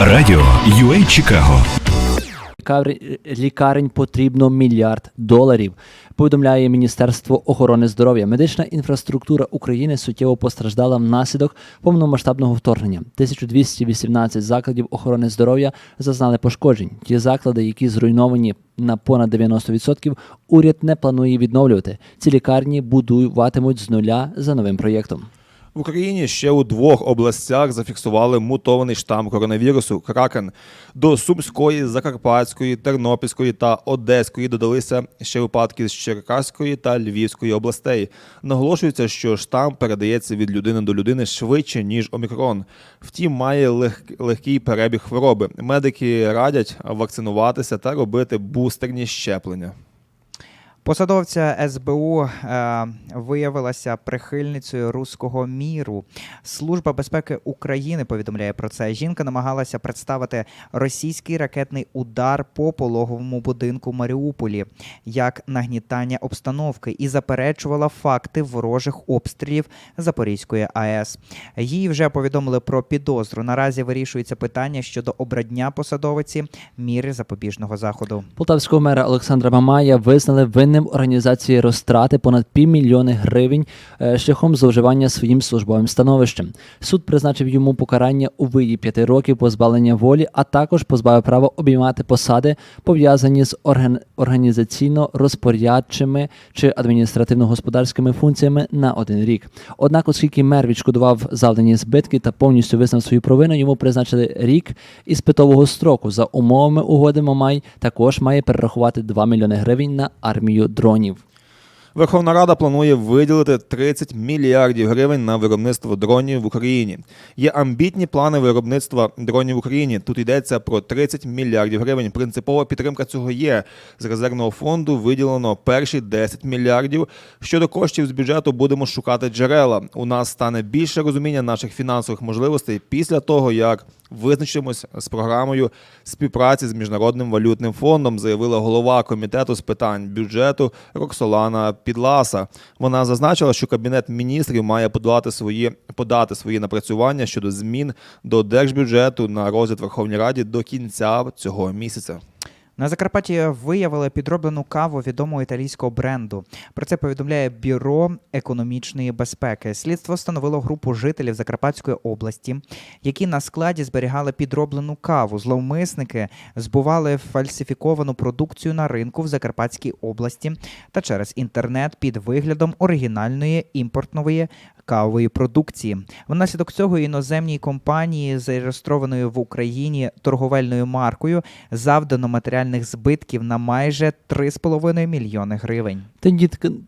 Радіо UA Чикаго. Лікарень потрібно мільярд доларів. Повідомляє Міністерство охорони здоров'я. Медична інфраструктура України суттєво постраждала внаслідок повномасштабного вторгнення. 1218 закладів охорони здоров'я зазнали пошкоджень. Ті заклади, які зруйновані на понад 90%, уряд не планує відновлювати. Ці лікарні будуватимуть з нуля за новим проєктом. В Україні ще у двох областях зафіксували мутований штам коронавірусу Кракен. До Сумської, Закарпатської, Тернопільської та Одеської додалися ще випадки з Черкаської та Львівської областей. Наголошується, що штам передається від людини до людини швидше ніж омікрон. Втім, має лег- легкий перебіг хвороби. Медики радять вакцинуватися та робити бустерні щеплення. Посадовця СБУ е, виявилася прихильницею руського міру. Служба безпеки України повідомляє про це. Жінка намагалася представити російський ракетний удар по пологовому будинку Маріуполі як нагнітання обстановки і заперечувала факти ворожих обстрілів Запорізької АЕС. Їй вже повідомили про підозру. Наразі вирішується питання щодо обрання посадовиці міри запобіжного заходу. Полтавського мера Олександра Мамая визнали винним організації розтрати понад півмільйони гривень е, шляхом зловживання своїм службовим становищем. Суд призначив йому покарання у виді п'яти років позбавлення волі, а також позбавив права обіймати посади, пов'язані з орган- організаційно-розпорядчими чи адміністративно-господарськими функціями на один рік. Однак, оскільки мер відшкодував завдані збитки та повністю визнав свою провину, йому призначили рік іспитового строку. За умовами угоди Мамай також має перерахувати 2 мільйони гривень на армію дронів. Верховна Рада планує виділити 30 мільярдів гривень на виробництво дронів в Україні. Є амбітні плани виробництва дронів в Україні. Тут йдеться про 30 мільярдів гривень. Принципова підтримка цього є. З резервного фонду виділено перші 10 мільярдів. Щодо коштів з бюджету будемо шукати джерела. У нас стане більше розуміння наших фінансових можливостей після того, як визначимось з програмою співпраці з міжнародним валютним фондом, заявила голова комітету з питань бюджету Роксолана Підласа. Вона зазначила, що кабінет міністрів має подати свої подати свої напрацювання щодо змін до держбюджету на розгляд Верховній Раді до кінця цього місяця. На Закарпатті виявили підроблену каву відомого італійського бренду. Про це повідомляє Бюро економічної безпеки. Слідство встановило групу жителів Закарпатської області, які на складі зберігали підроблену каву. Зловмисники збували фальсифіковану продукцію на ринку в Закарпатській області та через інтернет під виглядом оригінальної імпортної кавової продукції. Внаслідок цього іноземній компанії, зареєстрованої в Україні торговельною маркою, завдано матеріальних збитків на майже 3,5 мільйони гривень.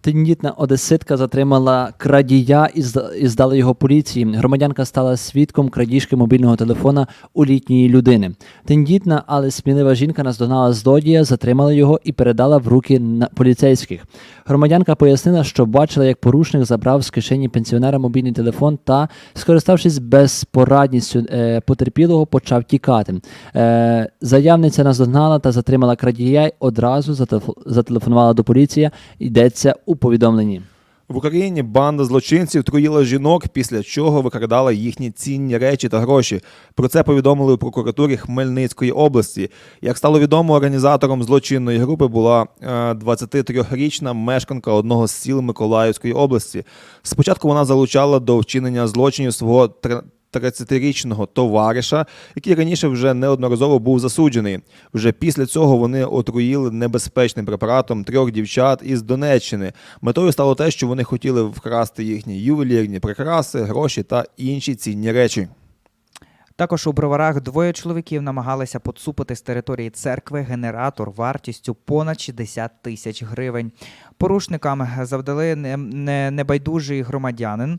Тендітна одеситка затримала крадія і зда- здала його поліції. Громадянка стала свідком крадіжки мобільного телефона у літньої людини. Тендітна, але смілива жінка наздогнала злодія, затримала його і передала в руки поліцейських. Громадянка пояснила, що бачила, як порушник забрав з кишені пенсіонера мобільний телефон та, скориставшись безпорадністю е, потерпілого, почав тікати. Е, заявниця наздогнала та затримала крадія одразу зателефонувала до поліції. Йдеться у повідомленні. В Україні банда злочинців труїла жінок, після чого викрадала їхні цінні речі та гроші. Про це повідомили у прокуратурі Хмельницької області. Як стало відомо, організатором злочинної групи була е, 23-річна мешканка одного з сіл Миколаївської області. Спочатку вона залучала до вчинення злочинів свого 30-річного товариша, який раніше вже неодноразово був засуджений. Вже після цього вони отруїли небезпечним препаратом трьох дівчат із Донеччини. Метою стало те, що вони хотіли вкрасти їхні ювелірні прикраси, гроші та інші цінні речі. Також у броварах двоє чоловіків намагалися поцупити з території церкви генератор вартістю понад 60 тисяч гривень. Порушникам завдали не- не- небайдужий громадянин е,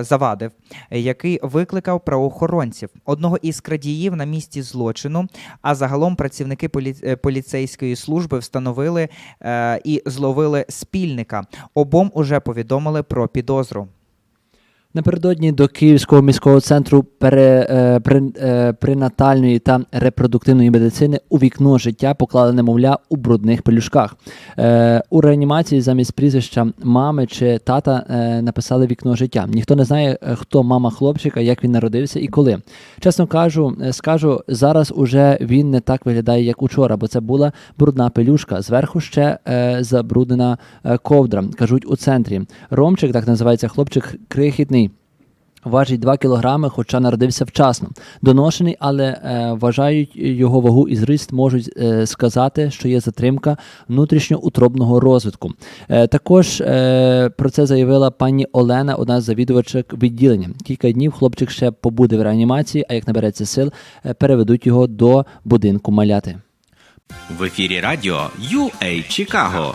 завадив, який викликав правоохоронців. Одного із крадіїв на місці злочину, а загалом працівники е, поліцейської служби встановили е, і зловили спільника. Обом уже повідомили про підозру. Напередодні до Київського міського центру пере, е, при, е, пренатальної та репродуктивної медицини у вікно життя поклали немовля у брудних пелюшках. Е, у реанімації замість прізвища мами чи тата е, написали вікно життя. Ніхто не знає, е, хто мама хлопчика, як він народився і коли. Чесно кажу, е, скажу, зараз уже він не так виглядає, як учора, бо це була брудна пелюшка. Зверху ще е, забруднена е, ковдра. кажуть у центрі. Ромчик, так називається хлопчик, крихітний. Важить 2 кілограми, хоча народився вчасно. Доношений, але е, вважають його вагу і зріст, можуть е, сказати, що є затримка внутрішньоутробного розвитку. Е, також е, про це заявила пані Олена, одна з завідувачок відділення. Кілька днів хлопчик ще побуде в реанімації, а як набереться сил, е, переведуть його до будинку маляти. В ефірі радіо UA Чикаго.